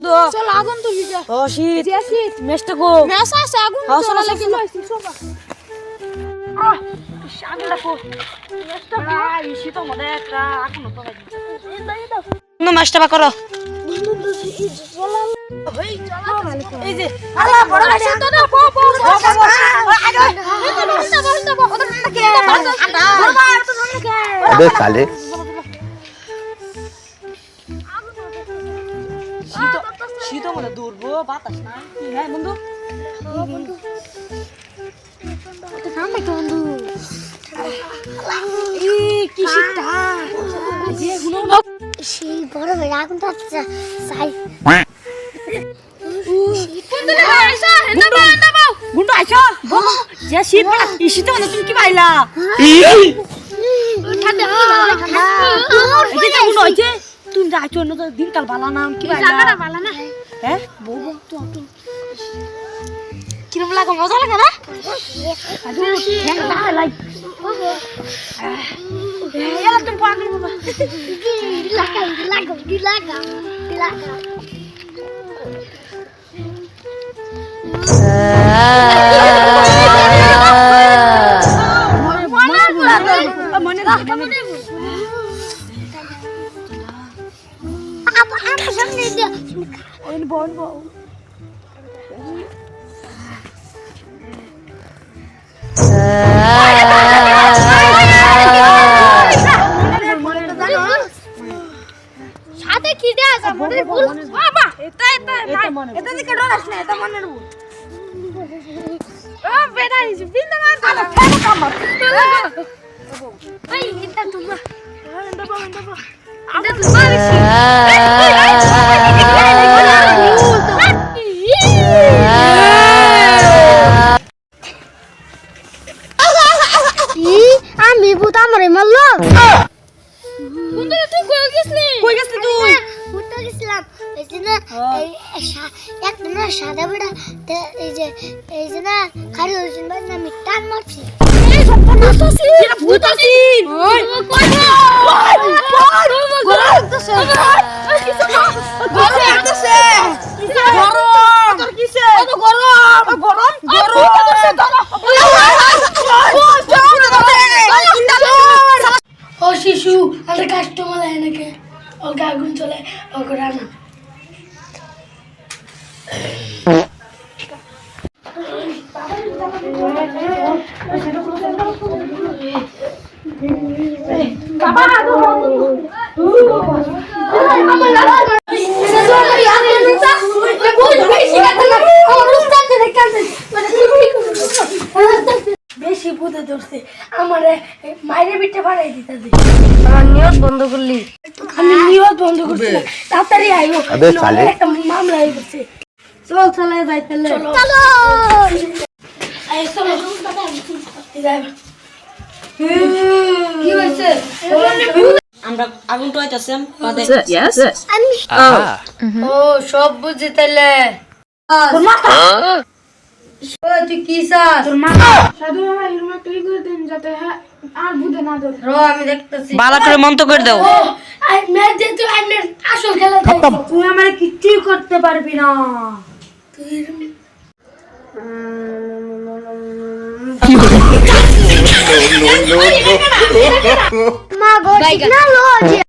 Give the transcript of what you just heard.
চল আগুন তো ভিজা ও শীত যে শীত মেস্টা গো মেস আছে আগুন তো চল লাগি লইছি সোবা আহ আগুন দেখো মেস্টা গো আর শীত মধ্যে একটা আগুন তো লাগি নো মেস্টা বা করো এই যে আলা বড় গাড়ি তো না পো পো আরে কালে শীত শীত মধ্যে দূরবো বাতাস নাই। কি হ্যাঁ বন্ধু? কি শীতটা? সেই বড় বেড়া এখন তো সাই। গুন্ডু আইছো যে শীত এই শীত মধ্যে তুমি কি পাইলা? এই! যে গুন্ডু হইছে তুমি যে আইছো না দিনকাল বালা না কি পাইলা হ্যাঁ বউ বউ তো তো কিরম লাগে মজা লাগে না আদু ওই বল বল সাথে কি দেয়া আছে? মনে ভুল। বাবা এটা এটা এটা দিকে ডরাস না এটা মনে নেব ও বেটা ইজ বিন্দা মার আমি ভূত আমারে মারলো বন্ধু তুই কই গেছলি কই গেছিস তুই উঠতে গেছিলাম এই যে না এই না সাদা বড়া তে এই যে এই যে না খালি হয়েছিল না আমি টান মারছি এই সম্পূর্ণ আসছি এটা ভূত আছি ওই কই কই গোলা শিশু আমাদের কাস্টমার এনেকে। ওকে আগুন চলে ওকে রান্না। বেশি পুঁতে ধরছে। আমার মায়ের পিঠে বাড়াই দিতে আমার নিয়ত বন্ধ করলি। আমি নিয়ত বন্ধ করছি তাড়াতাড়ি আইও। একটা মামলা হয়ে গেছে। চল চলে যাই তাহলে। চলো। কি হয়েছে? আমরা আগুন টুয়াইতাছি ও সব বুঝি ও তুই কি চাস তোর সাধু মামা এরকম একটা করে দিন যাতে হ্যাঁ আর বুঝে না ধরে র আমি দেখতেছি বালা করে মন্ত করে দাও আই ম্যাচ দিয়ে তুই আইনের আসল খেলা দেখো তুই আমার কিচ্ছুই করতে পারবি না মা গো না লো